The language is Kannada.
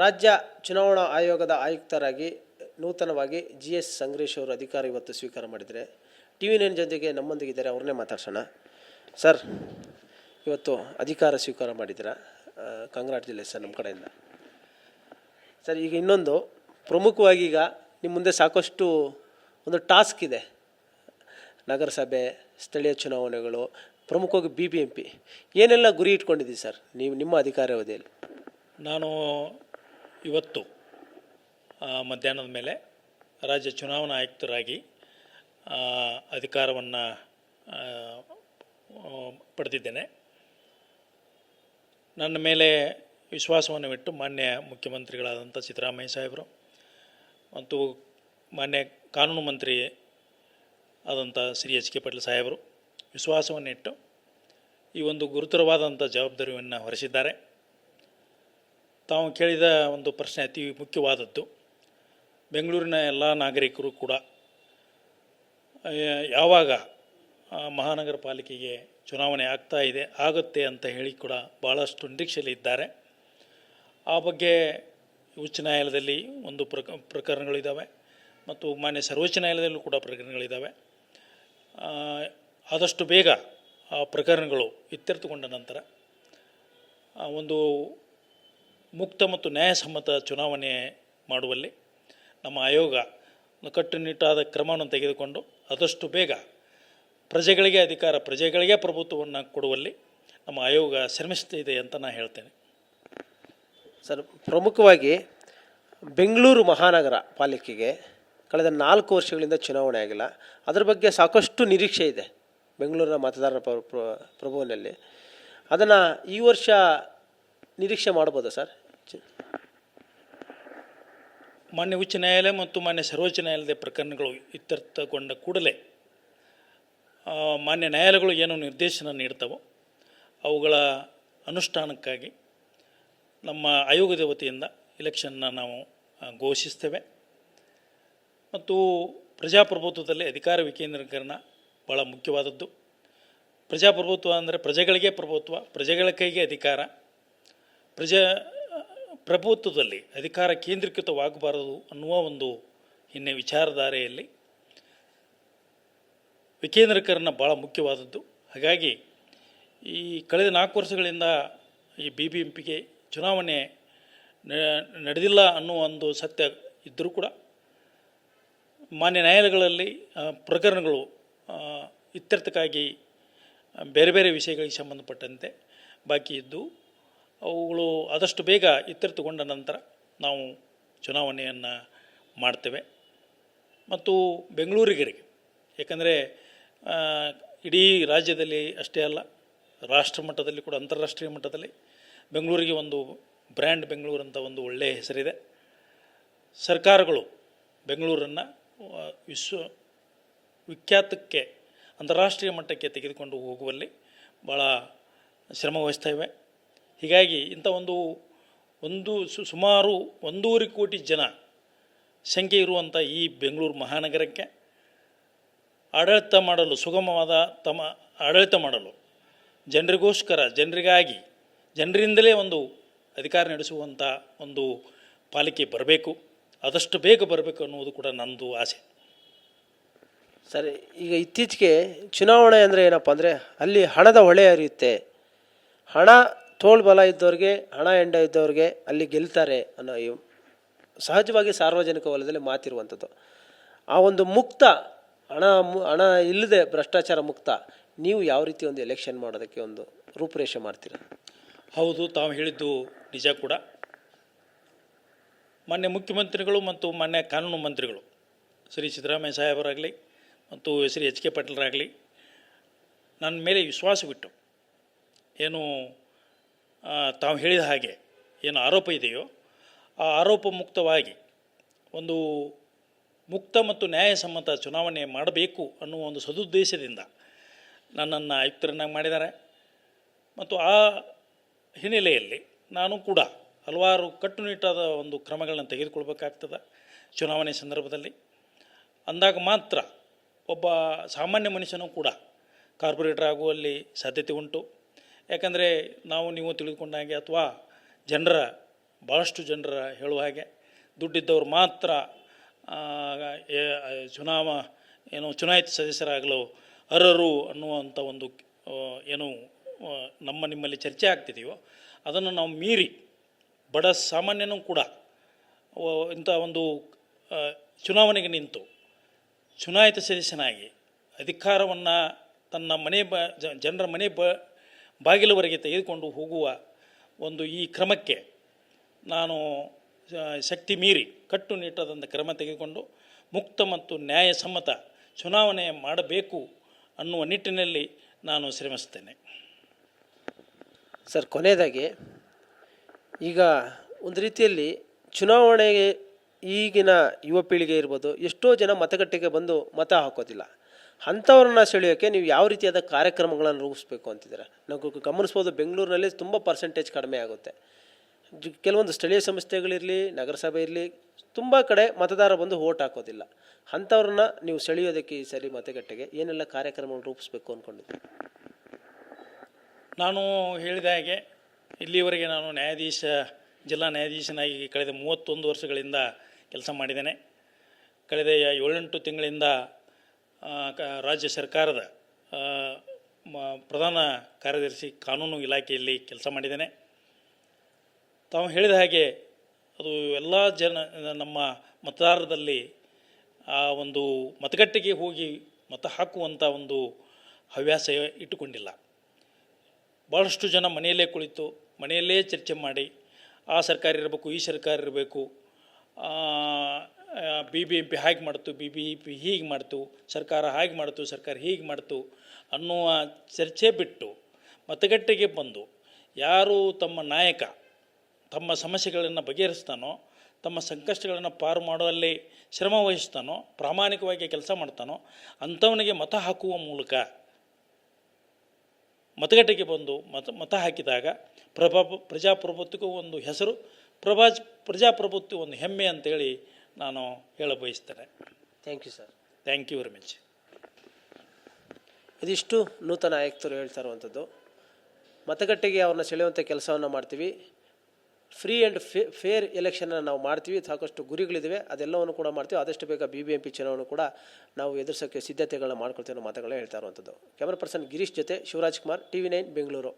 ರಾಜ್ಯ ಚುನಾವಣಾ ಆಯೋಗದ ಆಯುಕ್ತರಾಗಿ ನೂತನವಾಗಿ ಜಿ ಎಸ್ ಸಂಗ್ರೇಶ್ ಅವರು ಅಧಿಕಾರ ಇವತ್ತು ಸ್ವೀಕಾರ ಮಾಡಿದರೆ ಟಿ ವಿ ನೈನ್ ಜೊತೆಗೆ ನಮ್ಮೊಂದಿಗಿದ್ದಾರೆ ಅವ್ರನ್ನೇ ಮಾತಾಡ್ಸೋಣ. ಸರ್, ಇವತ್ತು ಅಧಿಕಾರ ಸ್ವೀಕಾರ ಮಾಡಿದ್ದೀರಾ? ಸರ್, ನಮ್ಮ ಕಡೆಯಿಂದ. ಸರ್, ಈಗ ಇನ್ನೊಂದು, ಪ್ರಮುಖವಾಗಿ ಈಗ ನಿಮ್ಮ ಮುಂದೆ ಸಾಕಷ್ಟು ಒಂದು ಟಾಸ್ಕ್ ಇದೆ. ನಗರಸಭೆ, ಸ್ಥಳೀಯ ಚುನಾವಣೆಗಳು, ಪ್ರಮುಖವಾಗಿ ಬಿ ಬಿ ಎಂ ಪಿ. ಏನೆಲ್ಲ ಗುರಿ ಇಟ್ಕೊಂಡಿದ್ದೀವಿ ಸರ್, ನೀವು ನಿಮ್ಮ ಅಧಿಕಾರ ಅವಧಿಯಲ್ಲಿ ನಾನು ಇವತ್ತು ಮಧ್ಯಾಹ್ನದ ಮೇಲೆ ರಾಜ್ಯ ಚುನಾವಣಾ ಆಯುಕ್ತರಾಗಿ ಅಧಿಕಾರವನ್ನು ಪಡೆದಿದ್ದೇನೆ. ನನ್ನ ಮೇಲೆ ವಿಶ್ವಾಸವನ್ನು ಇಟ್ಟು ಮಾನ್ಯ ಮುಖ್ಯಮಂತ್ರಿಗಳಾದಂಥ ಸಿದ್ದರಾಮಯ್ಯ ಸಾಹೇಬರು ಮತ್ತು ಮಾನ್ಯ ಕಾನೂನು ಮಂತ್ರಿ ಆದಂಥ ಶ್ರೀ ಎಚ್ ಕೆ ಪಾಟೀಲ್ ಸಾಹೇಬರು ವಿಶ್ವಾಸವನ್ನಿಟ್ಟು ಈ ಒಂದು ಗುರುತರವಾದಂಥ ಜವಾಬ್ದಾರಿಯನ್ನು ಹೊರಿಸಿದ್ದಾರೆ. ತಾವು ಕೇಳಿದ ಒಂದು ಪ್ರಶ್ನೆ ಅತಿ ಮುಖ್ಯವಾದದ್ದು. ಬೆಂಗಳೂರಿನ ಎಲ್ಲ ನಾಗರಿಕರು ಕೂಡ ಯಾವಾಗ ಮಹಾನಗರ ಪಾಲಿಕೆಗೆ ಚುನಾವಣೆ ಆಗ್ತಾ ಇದೆ, ಆಗುತ್ತೆ ಅಂತ ಹೇಳಿ ಕೂಡ ಭಾಳಷ್ಟು ನಿರೀಕ್ಷೆಯಲ್ಲಿದ್ದಾರೆ ಆ ಬಗ್ಗೆ ಉಚ್ಚ ನ್ಯಾಯಾಲಯದಲ್ಲಿ ಒಂದು ಪ್ರಕ ಪ್ರಕರಣಗಳಿದ್ದಾವೆ ಮತ್ತು ಮಾನ್ಯ ಸರ್ವೋಚ್ಚ ನ್ಯಾಯಾಲಯದಲ್ಲೂ ಕೂಡ ಪ್ರಕರಣಗಳಿದ್ದಾವೆ ಆದಷ್ಟು ಬೇಗ ಆ ಪ್ರಕರಣಗಳು ಇತ್ಯರ್ಥಗೊಂಡ ನಂತರ ಒಂದು ಮುಕ್ತ ಮತ್ತು ನ್ಯಾಯಸಮ್ಮತ ಚುನಾವಣೆ ಮಾಡುವಲ್ಲಿ ನಮ್ಮ ಆಯೋಗ ಕಟ್ಟುನಿಟ್ಟಾದ ಕ್ರಮವನ್ನು ತೆಗೆದುಕೊಂಡು ಆದಷ್ಟು ಬೇಗ ಪ್ರಜೆಗಳಿಗೆ ಅಧಿಕಾರ, ಪ್ರಜೆಗಳಿಗೆ ಪ್ರಭುತ್ವವನ್ನು ಕೊಡುವಲ್ಲಿ ನಮ್ಮ ಆಯೋಗ ಶ್ರಮಿಸ್ತಿದೆ ಅಂತ ನಾನು ಹೇಳ್ತೇನೆ. ಸರ್, ಪ್ರಮುಖವಾಗಿ ಬೆಂಗಳೂರು ಮಹಾನಗರ ಪಾಲಿಕೆಗೆ ಕಳೆದ ನಾಲ್ಕು ವರ್ಷಗಳಿಂದ ಚುನಾವಣೆ ಆಗಿಲ್ಲ. ಅದರ ಬಗ್ಗೆ ಸಾಕಷ್ಟು ನಿರೀಕ್ಷೆ ಇದೆ ಬೆಂಗಳೂರಿನ ಮತದಾರರ ಪ್ರ- ಪ್ರ- ಪ್ರಭುವಿನಲ್ಲಿ. ಅದನ್ನು ಈ ವರ್ಷ ನಿರೀಕ್ಷೆ ಮಾಡ್ಬೋದಾ ಸರ್? ಮಾನ್ಯ ಉಚ್ಚ ನ್ಯಾಯಾಲಯ ಮತ್ತು ಮಾನ್ಯ ಸರ್ವೋಚ್ಚ ನ್ಯಾಯಾಲಯದ ಪ್ರಕರಣಗಳು ಇತ್ಯರ್ಥಗೊಂಡ ಕೂಡಲೇ ಮಾನ್ಯ ನ್ಯಾಯಾಲಯಗಳು ಏನು ನಿರ್ದೇಶನ ನೀಡ್ತವೋ ಅವುಗಳ ಅನುಷ್ಠಾನಕ್ಕಾಗಿ ನಮ್ಮ ಆಯೋಗದ ವತಿಯಿಂದ ಇಲೆಕ್ಷನ್ನ ನಾವು ಘೋಷಿಸ್ತೇವೆ. ಮತ್ತು ಪ್ರಜಾಪ್ರಭುತ್ವದಲ್ಲಿ ಅಧಿಕಾರ ವಿಕೇಂದ್ರೀಕರಣ ಭಾಳ ಮುಖ್ಯವಾದದ್ದು. ಪ್ರಜಾಪ್ರಭುತ್ವ ಅಂದರೆ ಪ್ರಜೆಗಳಿಗೆ ಪ್ರಭುತ್ವ, ಪ್ರಜೆಗಳ ಕೈಗೆ ಅಧಿಕಾರ, ಪ್ರಜಾ ಪ್ರಭುತ್ವದಲ್ಲಿ ಅಧಿಕಾರ ಕೇಂದ್ರೀಕೃತವಾಗಬಾರದು ಅನ್ನುವ ಒಂದು ಹಿನ್ನೆ ವಿಚಾರಧಾರೆಯಲ್ಲಿ ವಿಕೇಂದ್ರೀಕರಣ ಭಾಳ ಮುಖ್ಯವಾದದ್ದು. ಹಾಗಾಗಿ ಈ ಕಳೆದ ನಾಲ್ಕು ವರ್ಷಗಳಿಂದ ಈ ಬಿ ಬಿ ಎಂ ಪಿಗೆ ಚುನಾವಣೆ ನಡೆದಿಲ್ಲ ಅನ್ನುವ ಒಂದು ಸತ್ಯ ಇದ್ದರೂ ಕೂಡ ಮಾನ್ಯ ನ್ಯಾಯಾಲಯಗಳಲ್ಲಿ ಪ್ರಕರಣಗಳು ಇತ್ಯರ್ಥಕ್ಕಾಗಿ ಬೇರೆ ಬೇರೆ ವಿಷಯಗಳಿಗೆ ಸಂಬಂಧಪಟ್ಟಂತೆ ಬಾಕಿ ಇದ್ದು ಅವುಗಳು ಆದಷ್ಟು ಬೇಗ ಇತ್ಯರ್ಥಗೊಂಡ ನಂತರ ನಾವು ಚುನಾವಣೆಯನ್ನು ಮಾಡ್ತೇವೆ. ಮತ್ತು ಬೆಂಗಳೂರಿಗರಿಗೆ, ಏಕೆಂದರೆ ಇಡೀ ರಾಜ್ಯದಲ್ಲಿ ಅಷ್ಟೇ ಅಲ್ಲ, ರಾಷ್ಟ್ರ ಮಟ್ಟದಲ್ಲಿ ಕೂಡ, ಅಂತಾರಾಷ್ಟ್ರೀಯ ಮಟ್ಟದಲ್ಲಿ ಬೆಂಗಳೂರಿಗೆ ಒಂದು ಬ್ರ್ಯಾಂಡ್ ಬೆಂಗಳೂರು ಅಂತ ಒಂದು ಒಳ್ಳೆಯ ಹೆಸರಿದೆ. ಸರ್ಕಾರಗಳು ಬೆಂಗಳೂರನ್ನು ವಿಶ್ವ ವಿಖ್ಯಾತಕ್ಕೆ, ಅಂತಾರಾಷ್ಟ್ರೀಯ ಮಟ್ಟಕ್ಕೆ ತೆಗೆದುಕೊಂಡು ಹೋಗುವಲ್ಲಿ ಭಾಳ ಶ್ರಮ ಇವೆ. ಹೀಗಾಗಿ ಇಂಥ ಒಂದು ಒಂದು ಸುಮಾರು ಒಂದೂವರೆ ಕೋಟಿ ಜನ ಸಂಖ್ಯೆ ಇರುವಂಥ ಈ ಬೆಂಗಳೂರು ಮಹಾನಗರಕ್ಕೆ ಆಡಳಿತ ಮಾಡಲು, ಸುಗಮವಾದ ತಮ್ಮ ಆಡಳಿತ ಮಾಡಲು ಜನರಿಗೋಸ್ಕರ, ಜನರಿಗಾಗಿ, ಜನರಿಂದಲೇ ಒಂದು ಅಧಿಕಾರ ನಡೆಸುವಂಥ ಒಂದು ಪಾಲಿಕೆ ಬರಬೇಕು. ಆದಷ್ಟು ಬೇಗ ಬರಬೇಕು ಅನ್ನುವುದು ಕೂಡ ನಂದು ಆಸೆ. ಸರಿ, ಈಗ ಇತ್ತೀಚೆಗೆ ಚುನಾವಣೆ ಅಂದರೆ ಏನಪ್ಪ ಅಂದರೆ ಅಲ್ಲಿ ಹಣದ ಹೊಳೆ ಹರಿಯುತ್ತೆ. ಹಣ ತೋಳು ಬಲ ಇದ್ದವ್ರಿಗೆ, ಹಣ ಎಂಡ ಇದ್ದವ್ರಿಗೆ ಅಲ್ಲಿ ಗೆಲ್ತಾರೆ ಅನ್ನೋ ಸಹಜವಾಗಿ ಸಾರ್ವಜನಿಕ ವಲಯದಲ್ಲಿ ಮಾತಿರುವಂಥದ್ದು. ಆ ಒಂದು ಮುಕ್ತ, ಹಣ ಹಣ ಇಲ್ಲದೆ ಭ್ರಷ್ಟಾಚಾರ ಮುಕ್ತ, ನೀವು ಯಾವ ರೀತಿ ಒಂದು ಎಲೆಕ್ಷನ್ ಮಾಡೋದಕ್ಕೆ ಒಂದು ರೂಪುರೇಷೆ ಮಾಡ್ತೀರ? ಹೌದು, ತಾವು ಹೇಳಿದ್ದು ನಿಜ ಕೂಡ. ಮಾನ್ಯ ಮುಖ್ಯಮಂತ್ರಿಗಳು ಮತ್ತು ಮಾನ್ಯ ಕಾನೂನು ಮಂತ್ರಿಗಳು, ಶ್ರೀ ಸಿದ್ದರಾಮಯ್ಯ ಸಾಹೇಬರಾಗಲಿ ಮತ್ತು ಶ್ರೀ ಎಚ್ ಕೆ ಪಾಟೀಲರಾಗಲಿ, ನನ್ನ ಮೇಲೆ ವಿಶ್ವಾಸವಿಟ್ಟು, ಏನು ತಾವು ಹೇಳಿದ ಹಾಗೆ ಏನು ಆರೋಪ ಇದೆಯೋ, ಆ ಆರೋಪ ಮುಕ್ತವಾಗಿ ಒಂದು ಮುಕ್ತ ಮತ್ತು ನ್ಯಾಯಸಮ್ಮತ ಚುನಾವಣೆ ಮಾಡಬೇಕು ಅನ್ನುವ ಒಂದು ಸದುದ್ದೇಶದಿಂದ ನನ್ನನ್ನು ಆಯುಕ್ತರನ್ನಾಗಿ ಮಾಡಿದ್ದಾರೆ. ಮತ್ತು ಆ ಹಿನ್ನೆಲೆಯಲ್ಲಿ ನಾನು ಕೂಡ ಹಲವಾರು ಕಟ್ಟುನಿಟ್ಟಾದ ಒಂದು ಕ್ರಮಗಳನ್ನು ತೆಗೆದುಕೊಳ್ಬೇಕಾಗ್ತದೆ ಚುನಾವಣೆ ಸಂದರ್ಭದಲ್ಲಿ. ಅಂದಾಗ ಮಾತ್ರ ಒಬ್ಬ ಸಾಮಾನ್ಯ ಮನುಷ್ಯನೂ ಕೂಡ ಕಾರ್ಪೊರೇಟರ್ ಆಗುವಲ್ಲಿ ಸಾಧ್ಯತೆ ಉಂಟು. ಯಾಕಂದರೆ ನಾವು ನೀವು ತಿಳಿದುಕೊಂಡ ಹಾಗೆ ಅಥವಾ ಜನರ ಭಾಳಷ್ಟು ಜನರ ಹೇಳುವ ಹಾಗೆ ದುಡ್ಡಿದ್ದವರು ಮಾತ್ರ ಚುನಾವ, ಏನು ಚುನಾಯಿತ ಸದಸ್ಯರಾಗಲು ಅರ್ಹರು ಅನ್ನುವಂಥ ಒಂದು ಏನು ನಮ್ಮ ನಿಮ್ಮಲ್ಲಿ ಚರ್ಚೆ ಆಗ್ತಿದೆಯೋ ಅದನ್ನು ನಾವು ಮೀರಿ ಬಡ ಸಾಮಾನ್ಯನೂ ಕೂಡ ಇಂಥ ಒಂದು ಚುನಾವಣೆಗೆ ನಿಂತು ಚುನಾಯಿತ ಸದಸ್ಯನಾಗಿ ಅಧಿಕಾರವನ್ನು ತನ್ನ ಮನೆ ಬ ಜನರ ಮನೆ ಬ ಬಾಗಿಲವರೆಗೆ ತೆಗೆದುಕೊಂಡು ಹೋಗುವ ಒಂದು ಈ ಕ್ರಮಕ್ಕೆ ನಾನು ಶಕ್ತಿ ಮೀರಿ ಕಟ್ಟುನಿಟ್ಟಾದಂಥ ಕ್ರಮ ತೆಗೆದುಕೊಂಡು ಮುಕ್ತ ಮತ್ತು ನ್ಯಾಯಸಮ್ಮತ ಚುನಾವಣೆ ಮಾಡಬೇಕು ಅನ್ನುವ ನಿಟ್ಟಿನಲ್ಲಿ ನಾನು ಶ್ರಮಿಸ್ತೇನೆ ಸರ್, ಕೊನೆಯದಾಗಿ ಈಗ ಒಂದು ರೀತಿಯಲ್ಲಿ ಚುನಾವಣೆಗೆ ಈಗಿನ ಯುವ ಪೀಳಿಗೆ ಇರ್ಬೋದು ಎಷ್ಟೋ ಜನ ಮತಗಟ್ಟೆಗೆ ಬಂದು ಮತ ಹಾಕೋದಿಲ್ಲ. ಅಂಥವ್ರನ್ನ ಸೆಳೆಯೋಕ್ಕೆ ನೀವು ಯಾವ ರೀತಿಯಾದ ಕಾರ್ಯಕ್ರಮಗಳನ್ನು ರೂಪಿಸ್ಬೇಕು ಅಂತಿದ್ದೀರಾ? ನಾವು ಗಮನಿಸ್ಬೋದು ಬೆಂಗಳೂರಿನಲ್ಲಿ ತುಂಬ ಪರ್ಸೆಂಟೇಜ್ ಕಡಿಮೆ ಆಗುತ್ತೆ. ಕೆಲವೊಂದು ಸ್ಥಳೀಯ ಸಂಸ್ಥೆಗಳಿರಲಿ, ನಗರಸಭೆ ಇರಲಿ, ತುಂಬ ಕಡೆ ಮತದಾರ ಬಂದು ಓಟ್ ಹಾಕೋದಿಲ್ಲ. ಅಂಥವ್ರನ್ನ ನೀವು ಸೆಳೆಯೋದಕ್ಕೆ ಈ ಸರಿ ಮತಗಟ್ಟೆಗೆ ಏನೆಲ್ಲ ಕಾರ್ಯಕ್ರಮಗಳು ರೂಪಿಸ್ಬೇಕು ಅಂದ್ಕೊಂಡಿದ್ದೆ ನಾನು ಹೇಳಿದ ಹಾಗೆ, ಇಲ್ಲಿವರೆಗೆ ನಾನು ನ್ಯಾಯಾಧೀಶ, ಜಿಲ್ಲಾ ನ್ಯಾಯಾಧೀಶನಾಗಿ ಕಳೆದ ಮೂವತ್ತೊಂದು ವರ್ಷಗಳಿಂದ ಕೆಲಸ ಮಾಡಿದ್ದೇನೆ. ಕಳೆದ ಏಳೆಂಟು ತಿಂಗಳಿಂದ ರಾಜ್ಯ ಸರ್ಕಾರದ ಪ್ರಧಾನ ಕಾರ್ಯದರ್ಶಿ ಕಾನೂನು ಇಲಾಖೆಯಲ್ಲಿ ಕೆಲಸ ಮಾಡಿದ್ದೇನೆ. ತಾವು ಹೇಳಿದ ಹಾಗೆ ಅದು ಎಲ್ಲ ಜನ, ನಮ್ಮ ಮತದಾರರಲ್ಲಿ ಆ ಒಂದು ಮತಗಟ್ಟೆಗೆ ಹೋಗಿ ಮತ ಹಾಕುವಂಥ ಒಂದು ಹವ್ಯಾಸ ಇಟ್ಟುಕೊಂಡಿಲ್ಲ. ಭಾಳಷ್ಟು ಜನ ಮನೆಯಲ್ಲೇ ಕುಳಿತು ಮನೆಯಲ್ಲೇ ಚರ್ಚೆ ಮಾಡಿ, ಆ ಸರ್ಕಾರ ಇರಬೇಕು, ಈ ಸರ್ಕಾರ ಇರಬೇಕು ಬಿ ಬಿ ಎಂ ಪಿ ಹಾಗೆ ಮಾಡ್ತು, ಬಿ ಬಿ ಪಿ ಹೀಗೆ ಮಾಡ್ತು, ಸರ್ಕಾರ ಹಾಗೆ ಮಾಡ್ತು, ಸರ್ಕಾರ ಹೀಗೆ ಮಾಡ್ತು ಅನ್ನುವ ಚರ್ಚೆ ಬಿಟ್ಟು ಮತಗಟ್ಟೆಗೆ ಬಂದು ಯಾರು ತಮ್ಮ ನಾಯಕ ತಮ್ಮ ಸಮಸ್ಯೆಗಳನ್ನು ಬಗೆಹರಿಸ್ತಾನೋ, ತಮ್ಮ ಸಂಕಷ್ಟಗಳನ್ನು ಪಾರು ಮಾಡುವಲ್ಲಿ ಶ್ರಮ ವಹಿಸ್ತಾನೋ, ಪ್ರಾಮಾಣಿಕವಾಗಿ ಕೆಲಸ ಮಾಡ್ತಾನೋ, ಅಂಥವನಿಗೆ ಮತ ಹಾಕುವ ಮೂಲಕ ಮತಗಟ್ಟೆಗೆ ಬಂದು ಮತ ಮತ ಹಾಕಿದಾಗ ಪ್ರಭಾ ಪ್ರಜಾಪ್ರಭುತ್ವಕ್ಕೂ ಒಂದು ಹೆಸರು ಪ್ರಭಾ ಪ್ರಜಾಪ್ರಭುತ್ವ ಒಂದು ಹೆಮ್ಮೆ ಅಂತೇಳಿ ನಾನು ಹೇಳ ಬಯಸ್ತೇನೆ thank you sir thank you very much ಇದಿಷ್ಟು ನೂತನ ಆಯುಕ್ತರು ಹೇಳ್ತಾ ಇರುವಂಥದ್ದು. ಮತಗಟ್ಟೆಗೆ ಅವ್ರನ್ನ ಸೆಳೆಯುವಂಥ ಕೆಲಸವನ್ನು ಮಾಡ್ತೀವಿ. ಫ್ರೀ ಆ್ಯಂಡ್ ಫೇ ಫೇರ್ ಎಲೆಕ್ಷನನ್ನು ನಾವು ಮಾಡ್ತೀವಿ. ಸಾಕಷ್ಟು ಗುರಿಗಳಿವೆ ಅದೆಲ್ಲವನ್ನು ಕೂಡ ಮಾಡ್ತೀವಿ. ಆದಷ್ಟು ಬೇಗ ಬಿ ಬಿ ಎಂ ಪಿ ಚುನಾವಣೆ ಕೂಡ ನಾವು ಎದುರಿಸೋಕ್ಕೆ ಸಿದ್ಧತೆಗಳನ್ನ ಮಾಡ್ಕೊಳ್ತೀವಿ ಅನ್ನೋ ಮಾತುಗಳೇ ಹೇಳ್ತಾ ಇರುವಂಥದ್ದು. ಕ್ಯಾಮ್ರಾ ಪರ್ಸನ್ ಗಿರೀಶ್ ಜೊತೆ Shivraj Kumar T V nine Bengaluru